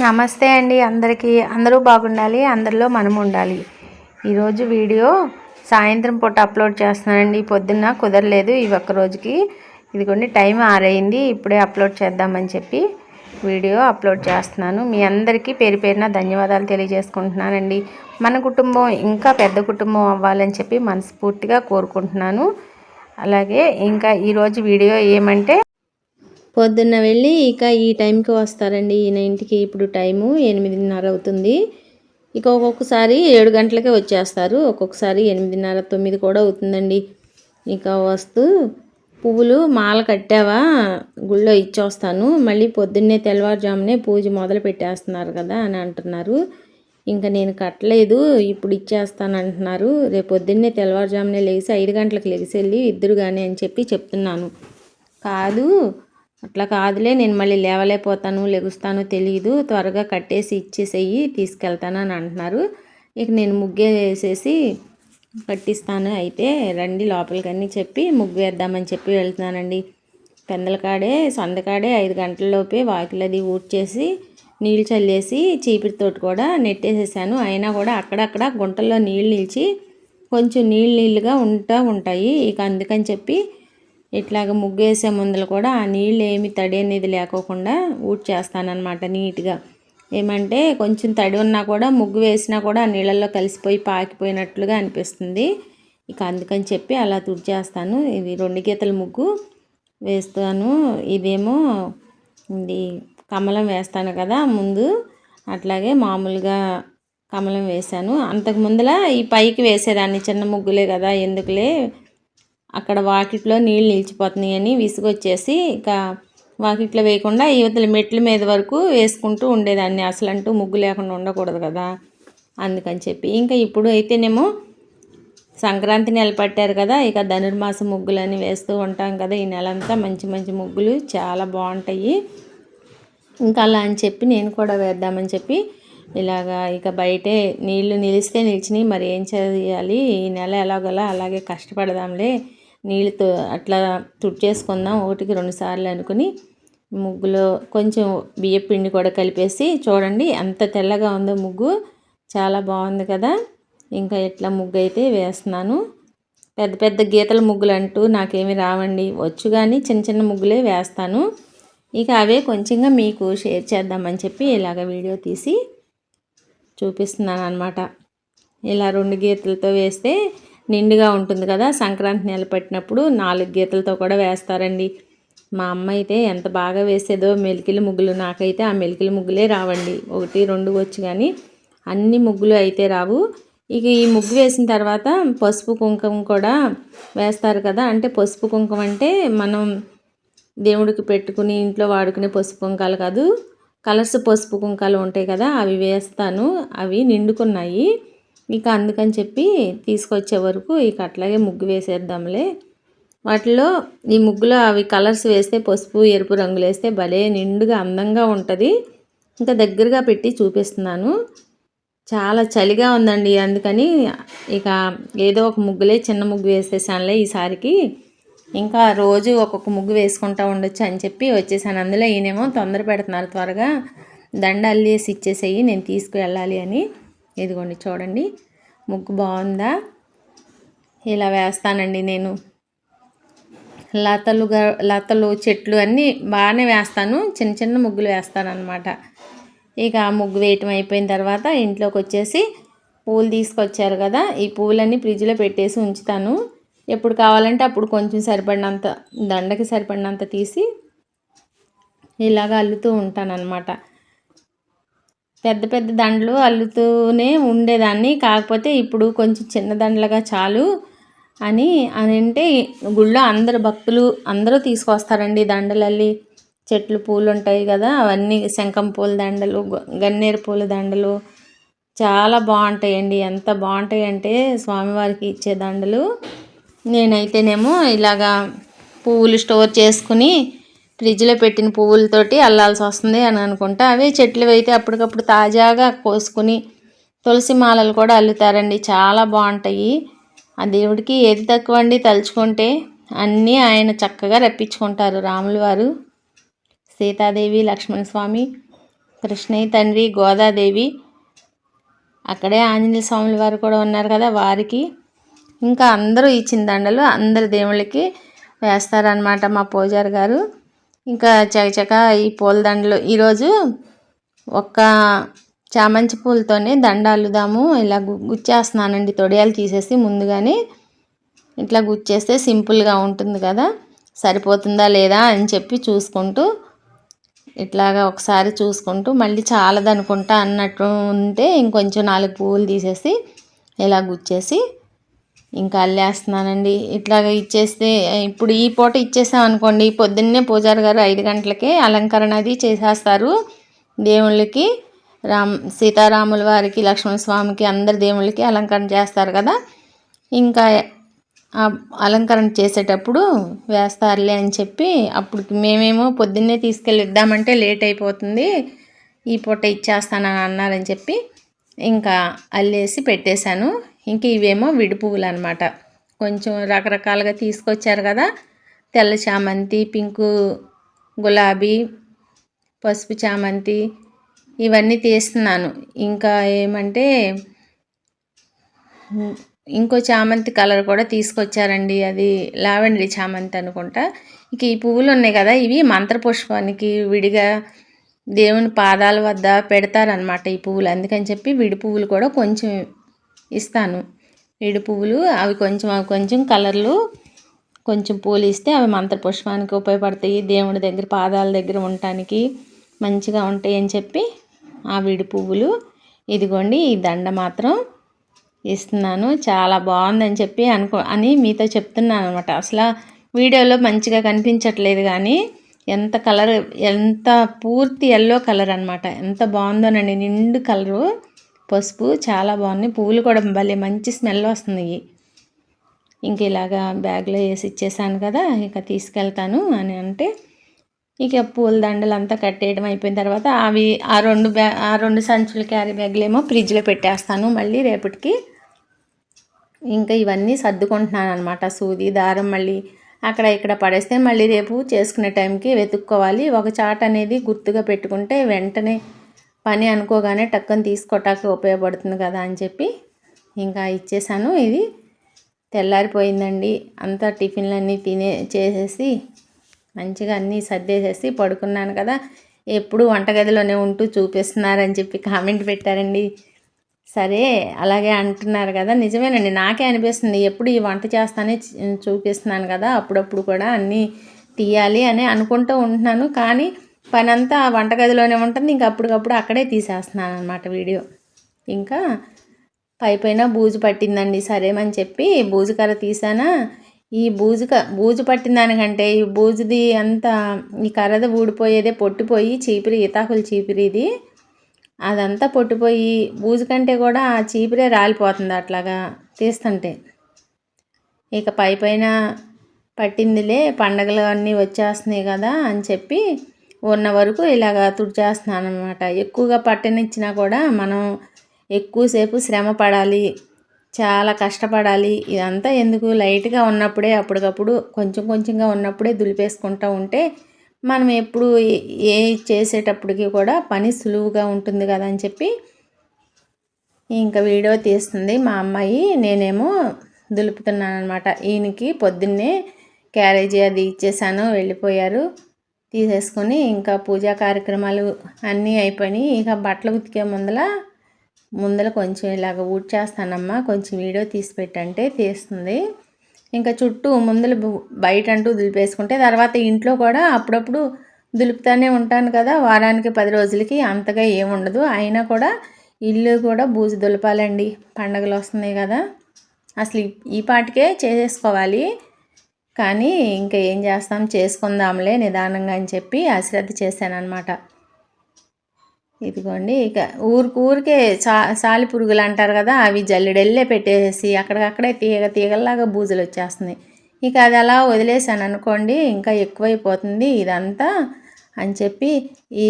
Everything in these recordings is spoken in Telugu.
నమస్తే అండి అందరికీ. అందరూ బాగుండాలి అందరిలో మనం ఉండాలి. ఈరోజు వీడియో సాయంత్రం పూట అప్లోడ్ చేస్తున్నానండి. పొద్దున్న కుదరలేదు ఈ ఒక్క రోజుకి. ఇదిగోండి టైం ఆరైంది. ఇప్పుడే అప్లోడ్ చేద్దామని చెప్పి వీడియో అప్లోడ్ చేస్తున్నాను. మీ అందరికీ పేరు పేరున ధన్యవాదాలు తెలియజేసుకుంటున్నానండి. మన కుటుంబం ఇంకా పెద్ద కుటుంబం అవ్వాలని చెప్పి మనస్ఫూర్తిగా కోరుకుంటున్నాను. అలాగే ఇంకా ఈరోజు వీడియో ఏమంటే పొద్దున్న వెళ్ళి ఇక ఈ టైంకి వస్తారండి. ఈయన ఇంటికి ఇప్పుడు టైము ఎనిమిదిన్నర అవుతుంది. ఇక ఒక్కొక్కసారి ఏడు గంటలకే వచ్చేస్తారు. ఒక్కొక్కసారి ఎనిమిదిన్నర తొమ్మిది కూడా అవుతుందండి. ఇక వస్తూ పువ్వులు మాల కట్టావా? గుళ్ళో ఇచ్చొస్తాను. మళ్ళీ పొద్దున్నే తెల్లవారుజామునే పూజ మొదలు పెట్టేస్తున్నారు కదా అని అంటున్నారు. ఇంకా నేను కట్టలేదు. ఇప్పుడు ఇచ్చేస్తాను అంటున్నారు. రేపు పొద్దున్నే తెల్లవారుజామునే లేచి ఐదు గంటలకు లెగిసి వెళ్ళి ఇద్దరు కానీ అని చెప్పి చెప్తున్నాను. కాదు అట్లా కాదులే నేను మళ్ళీ లేవలేకపోతాను లెగుస్తాను తెలియదు త్వరగా కట్టేసి ఇచ్చేసేయి తీసుకెళ్తాను అని అంటున్నారు. ఇక నేను ముగ్గే వేసేసి కట్టిస్తాను అయితే రండి లోపలికన్నీ చెప్పి ముగ్గు వేద్దామని చెప్పి వెళ్తున్నానండి. పెందలకాడే సందకాడే ఐదు గంటలలోపే వాకిలది ఊడ్చేసి నీళ్ళు చల్లేసి చీపిరితోటి కూడా నెట్టేసేసాను. అయినా కూడా అక్కడక్కడ గుంటల్లో నీళ్ళు నిలిచి కొంచెం నీళ్ళు నీళ్ళుగా ఉంటా ఉంటాయి. ఇక అందుకని చెప్పి ఇట్లాగ ముగ్గు వేసే ముందులు కూడా ఆ నీళ్ళు ఏమి తడి అనేది లేకోకుండా ఊడ్చేస్తానమాట నీట్గా. ఏమంటే కొంచెం తడి ఉన్నా కూడా ముగ్గు వేసినా కూడా ఆ నీళ్ళల్లో కలిసిపోయి పాకిపోయినట్లుగా అనిపిస్తుంది. ఇక అందుకని చెప్పి అలా తుడిచేస్తాను. ఇది రెండు గీతల ముగ్గు వేస్తాను. ఇదేమో ఇది కమలం వేస్తాను కదా ముందు. అట్లాగే మామూలుగా కమలం వేశాను. అంతకు ముందల ఈ పైకి వేసేదాన్ని చిన్న ముగ్గులే కదా ఎందుకులే? అక్కడ వాకిట్లో నీళ్ళు నిలిచిపోతున్నాయి అని విసుగొచ్చేసి ఇక వాకిట్లో వేయకుండా యువతల మెట్ల మీద వరకు వేసుకుంటూ ఉండేదాన్ని. అసలు అంటూ ముగ్గు లేకుండా ఉండకూడదు కదా అందుకని చెప్పి. ఇంకా ఇప్పుడు అయితేనేమో సంక్రాంతి నెల పట్టారు కదా ఇక ధనుర్మాస ముగ్గులని వేస్తూ ఉంటాం కదా. ఈ నెలంతా మంచి మంచి ముగ్గులు చాలా బాగుంటాయి. ఇంకా అలా అని చెప్పి నేను కూడా వేద్దామని చెప్పి ఇలాగా ఇక బయటే నీళ్ళు నిలిస్తే నిలిచినాయి. మరి ఏం చేయాలి? ఈ నెల ఎలాగోలా అలాగే కష్టపడదాంలే. నీళ్ళతో అట్లా తుడిచేసుకుందాం. ఒకటికి రెండు సార్లు అనుకుని ముగ్గులో కొంచెం బియ్య పిండి కూడా కలిపేసి చూడండి ఎంత తెల్లగా ఉందో ముగ్గు. చాలా బాగుంది కదా. ఇంకా ఎట్లా ముగ్గు అయితే వేస్తున్నాను. పెద్ద పెద్ద గీతల ముగ్గులు అంటూ నాకేమి రావండి. వచ్చు కానీ చిన్న చిన్న ముగ్గులే వేస్తాను. ఇక అవే కొంచెంగా మీకు షేర్ చేద్దామని చెప్పి ఇలాగ వీడియో తీసి చూపిస్తున్నాను అనమాట ఇలా రెండు గీతలతో వేస్తే నిండుగా ఉంటుంది కదా సంక్రాంతి నెల పట్టినప్పుడు నాలుగు గీతలతో కూడా వేస్తారండి. మా అమ్మ అయితే ఎంత బాగా వేసేదో మెలికిల ముగ్గులు నాకైతే ఆ మెలికిల ముగ్గులే రావండి. ఒకటి రెండు వచ్చి కానీ అన్ని ముగ్గులు అయితే రావు. ఇక ఈ ముగ్గు వేసిన తర్వాత పసుపు కుంకుమ కూడా వేస్తారు కదా అంటే పసుపు కుంకుమ అంటే మనం దేవుడికి పెట్టుకుని ఇంట్లో వాడుకునే పసుపు కుంకాలు కాదు కలర్స్ పసుపు కుంకాలు ఉంటాయి కదా అవి వేస్తాను. అవి నిండుకున్నాయి. మీకు అందుకని చెప్పి తీసుకొచ్చే వరకు ఇక అట్లాగే ముగ్గు వేసేద్దాంలే. వాటిలో ఈ ముగ్గులో అవి కలర్స్ వేస్తే పసుపు ఎరుపు రంగులు వేస్తే భలే నిండుగా అందంగా ఉంటుంది. ఇంకా దగ్గరగా పెట్టి చూపిస్తున్నాను. చాలా చలిగా ఉందండి అందుకని ఇక ఏదో ఒక ముగ్గులే చిన్న ముగ్గు వేసేసానులే ఈసారికి. ఇంకా రోజు ఒక్కొక్క ముగ్గు వేసుకుంటూ ఉండొచ్చు అని చెప్పి వచ్చేసాను. అందులో ఈయనేమో తొందర పెడుతున్నారు త్వరగా. దండ అల్లేసి ఇచ్చేసేయి నేను తీసుకువెళ్ళాలి అని. ఇదిగోండి చూడండి. ముగ్గు బాగుందా? ఇలా వేస్తానండి నేను. లతలు లతలు చెట్లు అన్నీ బాగానే వేస్తాను. చిన్న చిన్న ముగ్గులు వేస్తాను అనమాట ఇక ముగ్గు వేయటం అయిపోయిన తర్వాత ఇంట్లోకి వచ్చేసి పూలు తీసుకొచ్చారు కదా ఈ పూలన్నీ ఫ్రిడ్జ్లో పెట్టేసి ఉంచుతాను. ఎప్పుడు కావాలంటే అప్పుడు కొంచెం సరిపడినంత దండకి సరిపడినంత తీసి ఇలాగ అల్లుతూ ఉంటాను అనమాట పెద్ద పెద్ద దండలు అల్లుతూనే ఉండేదాన్ని. కాకపోతే ఇప్పుడు కొంచెం చిన్న దండలుగా చాలు అని అని అంటే గుళ్ళో అందరు భక్తులు అందరూ తీసుకొస్తారండి దండలల్లి. చెట్లు పూలు ఉంటాయి కదా అవన్నీ శంఖం పూల దండలు గన్నేరు పూల దండలు చాలా బాగుంటాయండి. ఎంత బాగుంటాయంటే స్వామివారికి ఇచ్చే దండలు. నేనైతేనేమో ఇలాగా పువ్వులు స్టోర్ చేసుకుని ఫ్రిడ్జ్లో పెట్టిన పువ్వులతోటి అల్లాల్సి వస్తుంది అని అనుకుంటా. అవే చెట్లు అయితే అప్పటికప్పుడు తాజాగా కోసుకుని తులసి మాలలు కూడా అల్లుతారండి. చాలా బాగుంటాయి. ఆ దేవుడికి ఏది తక్కువ అండి తలుచుకుంటే అన్నీ ఆయన చక్కగా రప్పించుకుంటారు రాములు వారు. సీతాదేవి లక్ష్మణ స్వామి కృష్ణయ్య తండ్రి గోదాదేవి. అక్కడే ఆంజనేయ స్వాముల వారు కూడా ఉన్నారు కదా వారికి. ఇంకా అందరూ ఇచ్చిన దండలు అందరి దేవుళ్ళకి వేస్తారనమాట మా పూజారి గారు. ఇంకా చకచక ఈ పూలదండలు ఈరోజు ఒక్క చామంతి పూలతోనే దండ అల్లుదాము ఇలా గుచ్చేస్తున్నానండి. తొడియాలు తీసేసి ముందుగానే ఇట్లా గుచ్చేస్తే సింపుల్గా ఉంటుంది కదా. సరిపోతుందా లేదా అని చెప్పి చూసుకుంటూ ఇట్లాగా ఒకసారి చూసుకుంటూ మళ్ళీ చాలదనుకుంటా అన్నట్టు ఉంటే ఇంకొంచెం నాలుగు పువ్వులు తీసేసి ఇలా గుచ్చేసి ఇంకా అల్లేస్తున్నానండి. ఇట్లాగ ఇచ్చేస్తే ఇప్పుడు ఈ పూట ఇచ్చేసామనుకోండి పొద్దున్నే పూజారి గారు ఐదు గంటలకే అలంకరణ అది చేసేస్తారు దేవుళ్ళకి. రామ్ సీతారాముల వారికి లక్ష్మణ స్వామికి అందరి దేవుళ్ళకి అలంకరణ చేస్తారు కదా. ఇంకా అలంకరణ చేసేటప్పుడు వేస్తారులే అని చెప్పి అప్పుడు మేమేమో పొద్దున్నే తీసుకెళ్ళి ఇద్దామంటే లేట్ అయిపోతుంది. ఈ పూట ఇచ్చేస్తానని అన్నారని చెప్పి ఇంకా అల్లేసి పెట్టేశాను. ఇంక ఇవేమో విడి పువ్వులు అనమాట కొంచెం రకరకాలుగా తీసుకొచ్చారు కదా. తెల్ల చామంతి పింకు గులాబీ పసుపు చామంతి ఇవన్నీ తీస్తున్నాను. ఇంకా ఏమంటే ఇంకో చామంతి కలర్ కూడా తీసుకొచ్చారండి. అది లావెండరీ చామంతి అనుకుంటా. ఇక ఈ పువ్వులు ఉన్నాయి కదా ఇవి మంత్రపుష్పానికి విడిగా దేవుని పాదాల వద్ద పెడతారనమాట ఈ పువ్వులు. అందుకని చెప్పి విడి పువ్వులు కూడా కొంచెం ఇస్తాను. విడి పువ్వులు అవి కొంచెం అవి కొంచెం కలర్లు కొంచెం పూలు ఇస్తే అవి మంత్ర పుష్పానికి ఉపయోగపడతాయి. దేవుడి దగ్గర పాదాల దగ్గర ఉండటానికి మంచిగా ఉంటాయి అని చెప్పి ఆ విడి పువ్వులు. ఇదిగోండి ఈ దండ మాత్రం ఇస్తున్నాను. చాలా బాగుందని చెప్పి అనుకో అని మీతో చెప్తున్నాను అనమాట అసలు వీడియోలో మంచిగా కనిపించట్లేదు కానీ ఎంత కలర్ ఎంత పూర్తి ఎల్లో కలర్ అనమాట ఎంత బాగుందోనండి నిండు కలరు. పసుపు చాలా బాగున్నాయి పువ్వులు కూడా భలే మంచి స్మెల్ వస్తుంది. ఇంక ఇలాగా బ్యాగ్లో వేసి ఇచ్చేసాను కదా ఇక తీసుకెళ్తాను అని అంటే ఇక పూల దండలు అంతా కట్టేయడం అయిపోయిన తర్వాత అవి ఆ రెండు బ్యా ఆ రెండు సంచులు క్యారీ బ్యాగ్లు ఏమో ఫ్రిడ్జ్లో పెట్టేస్తాను. మళ్ళీ రేపటికి ఇంకా ఇవన్నీ సర్దుకుంటున్నాను అనమాట సూది దారం మళ్ళీ అక్కడ ఇక్కడ పడేస్తే మళ్ళీ రేపు చేసుకునే టైంకి వెతుక్కోవాలి. ఒక చాట్ అనేది గుర్తుగా పెట్టుకుంటే వెంటనే పని అనుకోగానే టక్కని తీసుకోవటానికి ఉపయోగపడుతుంది కదా అని చెప్పి ఇంకా ఇచ్చేసాను. ఇది తెల్లారిపోయిందండి. అంతా టిఫిన్లన్నీ తినే చేసేసి మంచిగా అన్నీ సర్దేసేసి పడుకున్నాను కదా. ఎప్పుడు వంటగదిలోనే ఉంటూ చూపిస్తున్నారని చెప్పి కామెంట్ పెట్టారండి. సరే అలాగే అంటున్నారు కదా. నిజమేనండి. నాకే అనిపిస్తుంది. ఎప్పుడు ఈ వంట చేస్తానే చూపిస్తున్నాను కదా. అప్పుడప్పుడు కూడా అన్నీ తీయాలి అని అనుకుంటూ ఉంటున్నాను. కానీ పని అంతా వంటగదిలోనే ఉంటుంది. ఇంకా అప్పటికప్పుడు అక్కడే తీసేస్తున్నాను అనమాట వీడియో. ఇంకా పై పైన బూజు పట్టిందండి. సరేమని చెప్పి బూజు కర్ర తీసానా? ఈ బూజు క బూజు పట్టిన దానికంటే ఈ బూజుది అంతా ఈ కర్రది ఊడిపోయేదే పొట్టిపోయి చీపిరి ఈతాకులు చీపిరిది. అదంతా పొట్టిపోయి బూజు కంటే కూడా ఆ చీపిరే రాలిపోతుంది అట్లాగా తీస్తుంటే. ఇక పై పైన పట్టిందిలే పండగలు అన్నీ వచ్చేస్తున్నాయి కదా అని చెప్పి ఉన్న వరకు ఇలాగ తుడిచేస్తున్నాను అనమాట ఎక్కువగా పట్టనిచ్చినా కూడా మనం ఎక్కువసేపు శ్రమ పడాలి చాలా కష్టపడాలి. ఇదంతా ఎందుకు? లైట్గా ఉన్నప్పుడే అప్పటికప్పుడు కొంచెం కొంచెంగా ఉన్నప్పుడే దులిపేసుకుంటూ ఉంటే మనం ఎప్పుడు ఏ చేసేటప్పటికి కూడా పని సులువుగా ఉంటుంది కదా అని చెప్పి ఇంకా వీడియో తీస్తుంది మా అమ్మాయి. నేనేమో దులుపుతున్నాను అనమాట ఈయనకి పొద్దున్నే క్యారేజీ అది ఇచ్చేసాను వెళ్ళిపోయారు. తీసేసుకొని ఇంకా పూజా కార్యక్రమాలు అన్నీ అయిపోయినాయి. ఇక బట్టలు ఉతికే ముందల ముందల కొంచెం ఇలాగ ఊడ్చేస్తానమ్మా కొంచెం వీడియో తీసి పెట్టంటే తీస్తుంది. ఇంకా చుట్టూ ముందులు బయట అంటూ దులిపేసుకుంటే తర్వాత ఇంట్లో కూడా అప్పుడప్పుడు దులుపుతానే ఉంటాను కదా. వారానికి పది రోజులకి అంతగా ఏముండదు అయినా కూడా ఇల్లు కూడా బూజు దులపాలండి. పండగలు వస్తున్నాయి కదా. అసలు ఈ పాటికే చేసేసుకోవాలి. కానీ ఇంకా ఏం చేస్తాం? చేసుకుందాంలే నిదానంగా అని చెప్పి అశ్రద్ధ చేశానమాట ఇదిగోండి ఇక ఊరికి ఊరికే సా సాలి పురుగులు అంటారు కదా అవి జల్లెడెల్లే పెట్టేసి అక్కడికక్కడే తీగ తీగల్లాగా బూజులు వచ్చేస్తున్నాయి. ఇక అది అలా వదిలేసాను అనుకోండి ఇంకా ఎక్కువైపోతుంది ఇదంతా అని చెప్పి ఈ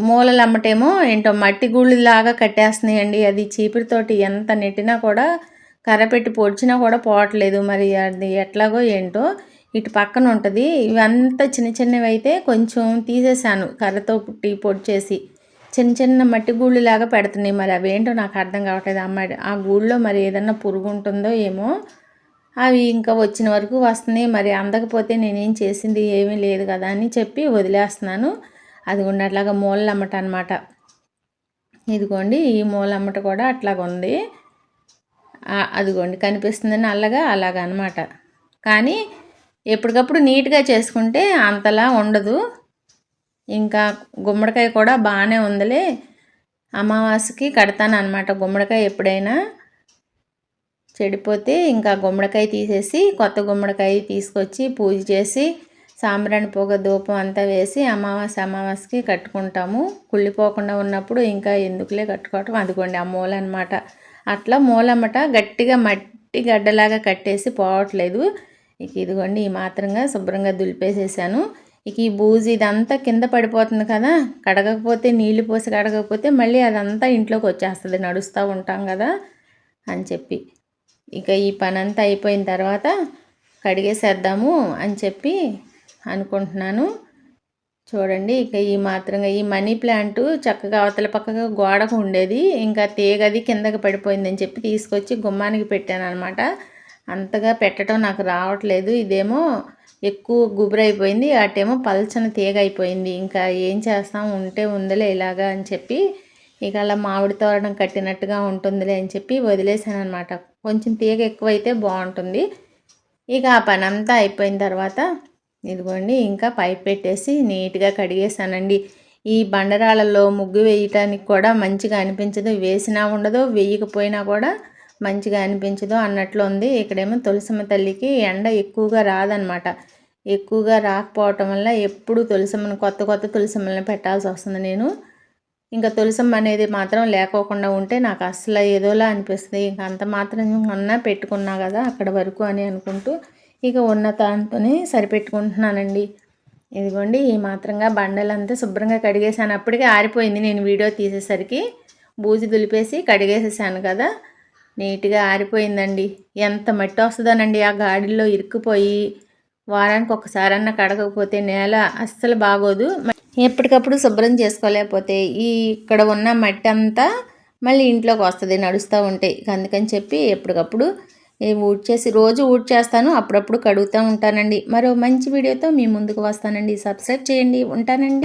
మూలలు అమ్మటేమో ఏంటో మట్టి గుళ్ళలాగా కట్టేస్తున్నాయండి. అది చీపురితోటి ఎంత నెట్టినా కూడా కర్ర పెట్టి పొడిచినా కూడా పోవట్లేదు. మరి అది ఎట్లాగో ఏంటో ఇటు పక్కన ఉంటుంది. ఇవంతా చిన్న చిన్నవి అయితే కొంచెం తీసేసాను కర్రతో పుట్టి పొడిచేసి చిన్న చిన్న మట్టి గూళ్ళు లాగా పెడుతున్నాయి మరి. అవేంటో నాకు అర్థం కావట్లేదు. అమ్మ ఆ గూళ్ళో మరి ఏదన్నా పురుగు ఉంటుందో ఏమో అవి ఇంకా వచ్చిన వరకు వస్తున్నాయి. మరి అందకపోతే నేనేం చేసింది ఏమీ లేదు కదా అని చెప్పి వదిలేస్తున్నాను. అది అట్లాగా మూలలు అమ్మట అనమాట ఇదిగోండి ఈ మూల అమ్మట కూడా అట్లాగ ఉంది. అదిగోండి కనిపిస్తుందని అల్లగా అలాగ అనమాట కానీ ఎప్పటికప్పుడు నీట్గా చేసుకుంటే అంతలా ఉండదు. ఇంకా గుమ్మడికాయ కూడా బాగానే ఉందిలే. అమావాస్యకి కడతాను అనమాట గుమ్మడికాయ ఎప్పుడైనా చెడిపోతే ఇంకా గుమ్మడికాయ తీసేసి కొత్త గుమ్మడికాయ తీసుకొచ్చి పూజ చేసి సాంబ్రాణి పొగ ధూపం అంతా వేసి అమావాస్య అమావాస్యకి కట్టుకుంటాము. కుళ్ళిపోకుండా ఉన్నప్పుడు ఇంకా ఎందుకులే కట్టుకోవటం? అదిగోండి ఆ మూల అనమాట అట్లా మూలమ్మట గట్టిగా మట్టి గడ్డలాగా కట్టేసి పోవట్లేదు. ఇక ఇదిగోండి ఈ మాత్రంగా శుభ్రంగా దులిపేసేసాను. ఇక ఈ బూజు ఇదంతా కింద పడిపోతుంది కదా కడగకపోతే నీళ్ళు పోసి కడగకపోతే మళ్ళీ అదంతా ఇంట్లోకి వచ్చేస్తుంది నడుస్తూ ఉంటాం కదా అని చెప్పి. ఇక ఈ పని అంతా అయిపోయిన తర్వాత కడిగేసేద్దాము అని చెప్పి అనుకుంటున్నాను. చూడండి ఇక ఈ మాత్రంగా ఈ మనీ ప్లాంట్ చక్కగా అవతల పక్కగా గోడకు ఉండేది ఇంకా తీగది కిందకి పడిపోయిందని చెప్పి తీసుకొచ్చి గుమ్మానికి పెట్టాను అనమాట అంతగా పెట్టడం నాకు రావట్లేదు ఇదేమో ఎక్కువ గుబురైపోయింది అటేమో పల్చని తీగ అయిపోయింది ఇంకా ఏం చేస్తాం? ఉంటే ఉందిలే ఇలాగా అని చెప్పి ఇక అలా మామిడి తోరణం కట్టినట్టుగా ఉంటుందిలే అని చెప్పి వదిలేసాను అనమాట కొంచెం తీగ ఎక్కువైతే బాగుంటుంది. ఇక ఆ పని అంతా అయిపోయిన తర్వాత ఇదిగోండి ఇంకా పైప్ పెట్టేసి నీట్గా కడిగేసానండి ఈ బండరాళ్ళలో ముగ్గు వేయటానికి కూడా మంచిగా అనిపించదు. వేసినా ఉండదు వేయకపోయినా కూడా మంచిగా అనిపించదు అన్నట్లు ఉంది. ఇక్కడేమో తులసమ్మ తల్లికి ఎండ ఎక్కువగా రాదనమాట ఎక్కువగా రాకపోవటం వల్ల ఎప్పుడు తులసమ్మను కొత్త కొత్త తులసమ్మలను పెట్టాల్సి వస్తుంది నేను. ఇంకా తులసమ్మ అనేది మాత్రం లేకోకుండా ఉంటే నాకు అసలు ఏదోలా అనిపిస్తుంది. ఇంకా అంత మాత్రం అన్నా పెట్టుకున్నా కదా అక్కడ వరకు అని అనుకుంటూ ఇక ఉన్న దాంతోనే సరిపెట్టుకుంటున్నానండి. ఇదిగోండి ఈ మాత్రంగా బండలంతా శుభ్రంగా కడిగేసాను అప్పటికే ఆరిపోయింది నేను వీడియో తీసేసరికి. బూజు దులిపేసి కడిగేసేసాను కదా. నీట్గా ఆరిపోయిందండి. ఎంత మట్టి వస్తుందోనండి ఆ గాడిలో ఇరుక్కుపోయి. వారానికి ఒకసారన్నా కడగకపోతే నేల అస్సలు బాగోదు. ఎప్పటికప్పుడు శుభ్రం చేసుకోలేకపోతే ఈ ఇక్కడ ఉన్న మట్టి అంతా మళ్ళీ ఇంట్లోకి వస్తుంది నడుస్తూ ఉంటాయి అందుకని చెప్పి ఎప్పటికప్పుడు ఊడ్ చేసి రోజు ఊడ్ చేస్తాను అప్పుడప్పుడు కడుగుతూ ఉంటానండి. మరో మంచి వీడియోతో మీ ముందుకు వస్తానండి. సబ్స్క్రైబ్ చేయండి. ఉంటానండి.